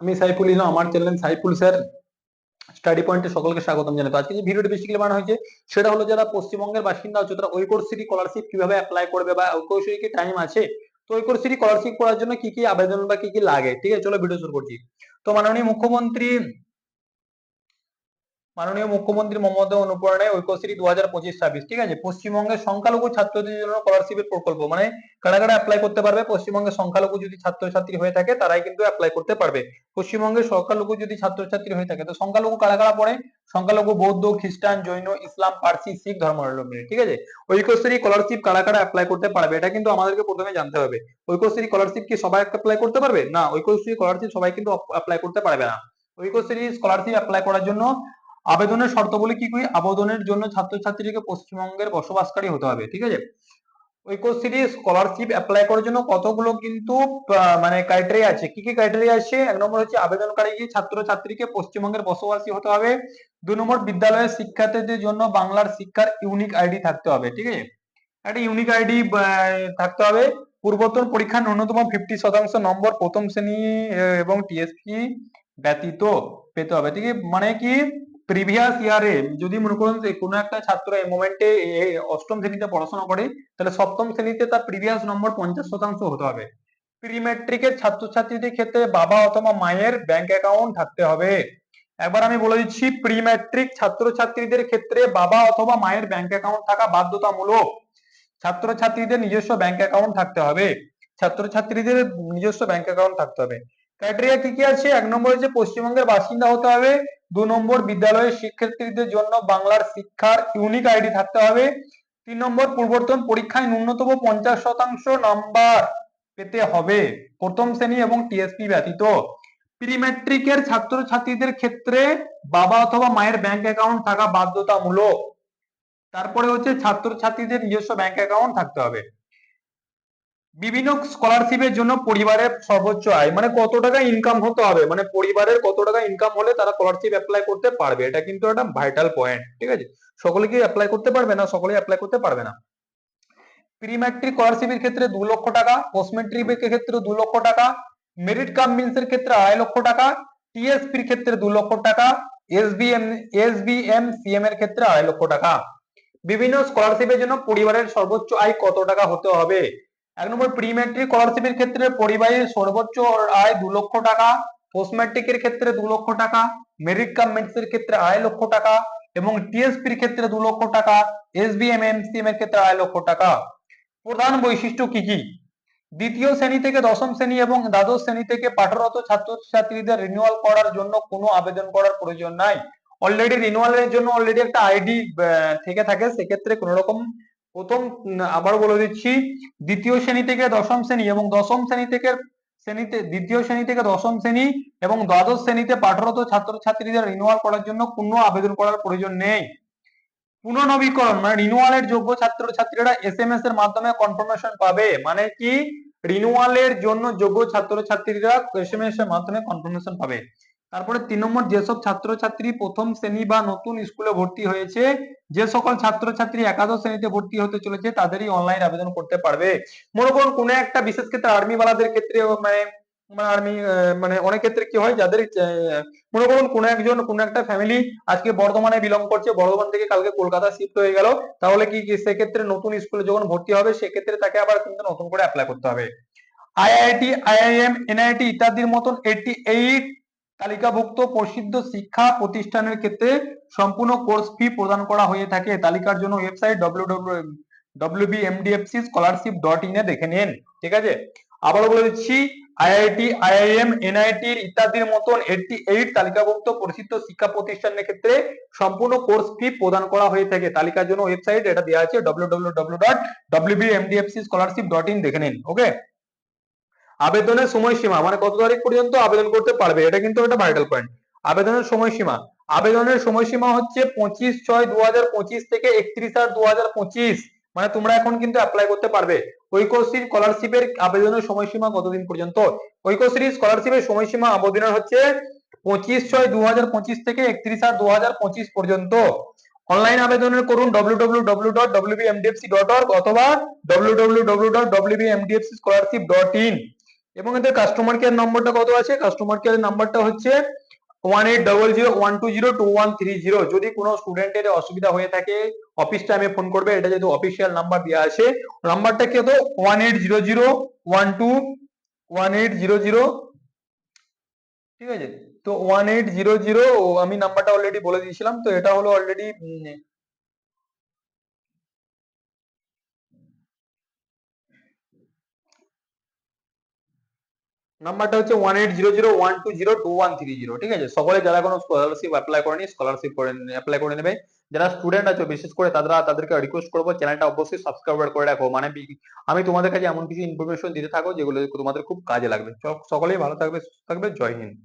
আমি সাইফুল ইসলাম, আমার channel Saiful sir study পয়েন্টে সকলকে স্বাগতম জানাই। তো আজকে যে ভিডিওটি বেসিক্যালি বানানো হয়েছে, সেটা হলো যারা পশ্চিমবঙ্গের বাসিন্দা হচ্ছে, তারা ঐকর সিটি স্কলারশিপ কীভাবে অ্যাপ্লাই করবে বা কোর্স কি টাইম আছে, তো ওই কোর্স সিটি স্কলারশিপ করার জন্য কি কি আবেদন বা কি কি লাগে? ঠিক আছে, চলো ভিডিও শুরু করছি। তো মাননীয় মুখ্যমন্ত্রী মাননীয় মুখ্যমন্ত্রী মমতা অনুপ্রেরণায় ঐক্যশ্রী দু হাজার পঁচিশ ছাব্বিশ, ঠিক আছে? পশ্চিমবঙ্গের সংখ্যালঘু ছাত্রদের জন্য স্কলারশিপের প্রকল্প মানে কারা কারা অ্যাপ্লাই করতে পারবে, পশ্চিমবঙ্গের সংখ্যালঘু যদি ছাত্রছাত্রী হয়ে থাকে, তারাই কিন্তু অ্যাপ্লাই করতে পারবে। পশ্চিমবঙ্গের সংখ্যালঘু যদি ছাত্রছাত্রী হয়ে থাকে, তো সংখ্যালঘু কারা কারা পড়ে? সংখ্যালঘু বৌদ্ধ, খ্রিস্টান, জৈন, ইসলাম, পার্সি, শিখ ধর্মাবলম্বী, ঠিক আছে? ঐক্যশ্রী স্কলারশিপ কারা কারা অ্যাপ্লাই করতে পারবে, এটা কিন্তু আমাদেরকে প্রথমে জানতে হবে। ঐক্যশ্রী স্কলারশিপ কি সবাই অ্যাপ্লাই করতে পারবে? না, ঐক্যশ্রী স্কলারশিপ সবাই কিন্তু অ্যাপ্লাই করতে পারবে না। ঐক্যশ্রী স্কলারশিপ অ্যাপ্লাই করার জন্য আবেদনের শর্তাবলী কি কি? আবেদনের জন্য ছাত্রছাত্রীকে পশ্চিমবঙ্গের বসবাসকারী হতে হবে, ঠিক আছে? ঐক্যশ্রী স্কলারশিপ অ্যাপ্লাই করার জন্য কতগুলো কিন্তু মানে ক্রাইটেরিয়া আছে? কি কি ক্রাইটেরিয়া আছে? এক নম্বর হচ্ছে আবেদনকারী ছাত্রছাত্রীকে পশ্চিমবঙ্গের বসবাসী হতে হবে। দুই নম্বর, বিদ্যালয়ের শিক্ষার্থীদের জন্য বাংলার শিক্ষার ইউনিক আইডি থাকতে হবে, ঠিক আছে? একটা ইউনিক আইডি থাকতে হবে। পূর্বতন পরীক্ষার ন্যূনতম ফিফটি শতাংশ নম্বর প্রথম শ্রেণি এবং টিএসপি ব্যতীত পেতে হবে, ঠিক আছে? মানে কি? প্রিভিয়াস ইয়ারে যদি মনে করুন যে কোনো একটা ছাত্র এই মোমেন্টে অষ্টম শ্রেণীতে পড়াশোনা করে, তাহলে সপ্তম শ্রেণীতে তার প্রিভিয়াস নম্বর পঞ্চাশ শতাংশ হতে হবে। প্রি ম্যাট্রিকের ছাত্রছাত্রীদের ক্ষেত্রে বাবা অথবা মায়ের ব্যাংক অ্যাকাউন্ট থাকতে হবে। একবার আমি বলে দিচ্ছি প্রি ম্যাট্রিক ছাত্রছাত্রীদের ক্ষেত্রে বাবা অথবা মায়ের ব্যাংক অ্যাকাউন্ট থাকা বাধ্যতামূলক। ছাত্রছাত্রীদের নিজস্ব ব্যাংক অ্যাকাউন্ট থাকতে হবে। ছাত্রছাত্রীদের নিজস্ব ব্যাংক অ্যাকাউন্ট থাকতে হবে। ক্রাইটেরিয়া কি কি আছে? এক নম্বর হচ্ছে পশ্চিমবঙ্গের বাসিন্দা হতে হবে। দু নম্বর বিদ্যালয়ের শিক্ষার্থীদের জন্য বাংলার শিক্ষার ইউনিক আইডি থাকতে হবে। তিন নম্বর পূর্বর্তন, পরীক্ষায় ন্যূনতম পঞ্চাশ শতাংশ নাম্বার পেতে হবে। প্রথম শ্রেণি এবং টিএসপি ব্যতীত। প্রি ম্যাট্রিকের ছাত্রছাত্রীদের ক্ষেত্রে বাবা অথবা মায়ের ব্যাংক অ্যাকাউন্ট থাকা বাধ্যতামূলক। তারপরে হচ্ছে ছাত্রছাত্রীদের নিজস্ব ব্যাংক অ্যাকাউন্ট থাকতে হবে। বিভিন্ন স্কলারশিপের জন্য পরিবারের সর্বোচ্চ আয় মানে কত টাকা ইনকাম হতে হবে? মানে পরিবারের কত টাকা ইনকাম হলে তারা স্কলারশিপ অ্যাপ্লাই করতে পারবে? এটা কিন্তু একটা ভাইটাল পয়েন্ট ঠিক আছে? সকলে কি অ্যাপ্লাই করতে পারবে না? সকলে অ্যাপ্লাই করতে পারবে না। প্রি ম্যাট্রিক স্কলারশিপের ক্ষেত্রে দু লক্ষ টাকা পোস্ট ম্যাট্রিকের ক্ষেত্রে দু লক্ষ টাকা মেরিট কাম এর ক্ষেত্রে আড়াই লক্ষ টাকা টিএসপির ক্ষেত্রে দু লক্ষ টাকা এসবিএম এসবিএম সিএম এর ক্ষেত্রে আড়াই লক্ষ টাকা। বিভিন্ন স্কলারশিপের জন্য পরিবারের সর্বোচ্চ আয় কত টাকা হতে হবে? এক নম্বর প্রি ম্যাট্রিক স্কলারশিপের ক্ষেত্রে পরিবারের সর্বোচ্চ আয় দু লক্ষ টাকা পোস্ট ম্যাট্রিকের ক্ষেত্রে দু লক্ষ টাকা মেরিট কাম এর ক্ষেত্রে আড়াই লক্ষ টাকা এবং টিএসপির ক্ষেত্রে দু লক্ষ টাকা এসবিএম এমসিএম এর ক্ষেত্রে আড়াই লক্ষ টাকা। প্রধান বৈশিষ্ট্য কি কি? দ্বিতীয় শ্রেণি থেকে দশম শ্রেণি এবং দ্বাদশ শ্রেণি থেকে পাঠরত ছাত্রছাত্রীদের রিনিউয়াল করার জন্য কোনো আবেদন করার প্রয়োজন নাই। অলরেডি রিনিউয়ালের জন্য অলরেডি একটা আইডি থেকে থাকে। সেক্ষেত্রে কোনো রকম প্রথম আবার বলে দিচ্ছি, দ্বিতীয় শ্রেণি থেকে দশম শ্রেণি এবং দশম শ্রেণি থেকে, শ্রেণীতে, দ্বিতীয় শ্রেণি থেকে দশম শ্রেণি এবং দ্বাদশ শ্রেণীতে পাঠরত ছাত্রছাত্রীদের রিনিউয়াল করার জন্য কোনো আবেদন করার প্রয়োজন নেই। পুনর্নবীকরণ মানে রিনিউয়ালের যোগ্য ছাত্রছাত্রীরা এসএমএস এর মাধ্যমে কনফার্মেশন পাবে। মানে কি? রিনিউয়ালের জন্য যোগ্য ছাত্রছাত্রীরা এসএমএস এর মাধ্যমে কনফার্মেশন পাবে। তারপরে তিন নম্বর, যেসব ছাত্রছাত্রী প্রথম শ্রেণি বা নতুন স্কুলে ভর্তি হয়েছে, যে সকল ছাত্রছাত্রী একাদশ শ্রেণীতে ভর্তি হতে চলেছে, তাদেরই অনলাইন আবেদন করতে পারবে। মনে করুন, কোন একটা বিশেষ ক্ষেত্রে আর্মি বালাদের ক্ষেত্রে মানে আর্মি মানে অনেক ক্ষেত্রে কি হয়, যাদের মনে করুন, কোন একজন, কোন একটা ফ্যামিলি আজকে বর্ধমানে বিলং করছে, বর্ধমান থেকে কালকে কলকাতা শিফট হয়ে গেল, তাহলে কি সেক্ষেত্রে নতুন স্কুলে যখন ভর্তি হবে, সেক্ষেত্রে তাকে আবার কিন্তু নতুন করে অ্যাপ্লাই করতে হবে। আইআইটি আইআইএম এনআইটি ইত্যাদির মতন এইটি এইট তালিকাভুক্ত প্রসিদ্ধ শিক্ষা প্রতিষ্ঠানের ক্ষেত্রে সম্পূর্ণ কোর্স ফি প্রদান করা হয়ে থাকে। তালিকার জন্য website www.mbfc scholarship dot in এ দেখে নিন। ঠিক আছে? আবারও বলে দিচ্ছি আইআইটি আইআইএম এনআইটি ইত্যাদির মতন এইটি এইট তালিকাভুক্ত প্রসিদ্ধ শিক্ষা প্রতিষ্ঠানের ক্ষেত্রে সম্পূর্ণ কোর্স ফি প্রদান করা হয়ে থাকে। তালিকার জন্য ওয়েবসাইট এটা দেওয়া আছে, www.wbmdfc scholarship ডট ইন দেখে নিন। ওকে? আবেদনের সময়সীমা মানে কত তারিখ পর্যন্ত আবেদন করতে পারবে, এটা কিন্তু একটা ভাইটাল পয়েন্ট আবেদনের সময়সীমা আবেদনের সময়সীমা হচ্ছে পঁচিশ ছয় দু হাজার পঁচিশ থেকে একত্রিশ আট দু মানে তোমরা এখন কিন্তু অ্যাপ্লাই করতে পারবে। ঐক্যশ্রী স্কলারশিপের আবেদনের সময়সীমা কতদিন পর্যন্ত? ঐক্যশ্রী স্কলারশিপের সময়সীমা আবেদনের হচ্ছে পঁচিশ ছয় দু হাজার পঁচিশ থেকে একত্রিশ আট দু পর্যন্ত। অনলাইন আবেদনের করুন www.wbmdfc.org অথবা www.wbmdfcscholarship.in এবং এদের কাস্টমার কেয়ার নম্বরটা কত আছে? কাস্টমার কেয়ার নাম্বারটা হচ্ছে one eight double zero one two zero two one three zero যদি কোনো স্টুডেন্টের অসুবিধা হয়ে থাকে অফিস টাইমে ফোন করবে, এটা যেহেতু অফিসিয়াল নাম্বার দেওয়া আছে নাম্বারটা কি হতো? One eight zero zero one two one eight zero zero ঠিক আছে? তো ওয়ান এইট জিরো জিরো আমি নাম্বারটা অলরেডি বলে দিয়েছিলাম, তো এটা হলো অলরেডি নাম্বারটা হচ্ছে one eight zero zero one two zero two one three zero ঠিক আছে? সকলে যারা কোনো স্কলারশিপ অ্যাপ্লাই করেনি স্কলারশিপ করে অ্যাপ্লাই করে নেবে। যারা স্টুডেন্ট আছে, বিশেষ করে তারা তাদেরকে রিকোয়েস্ট করব চ্যানেলটা অবশ্যই সাবস্ক্রাইব করে রাখো। মানে আমি তোমাদের কাছে এমন কিছু ইনফরমেশন দিতে থাকো, যেগুলো তোমাদের খুব কাজে লাগবে। সকলেই ভালো থাকবে, সুস্থ থাকবে, জয় হিন্দ।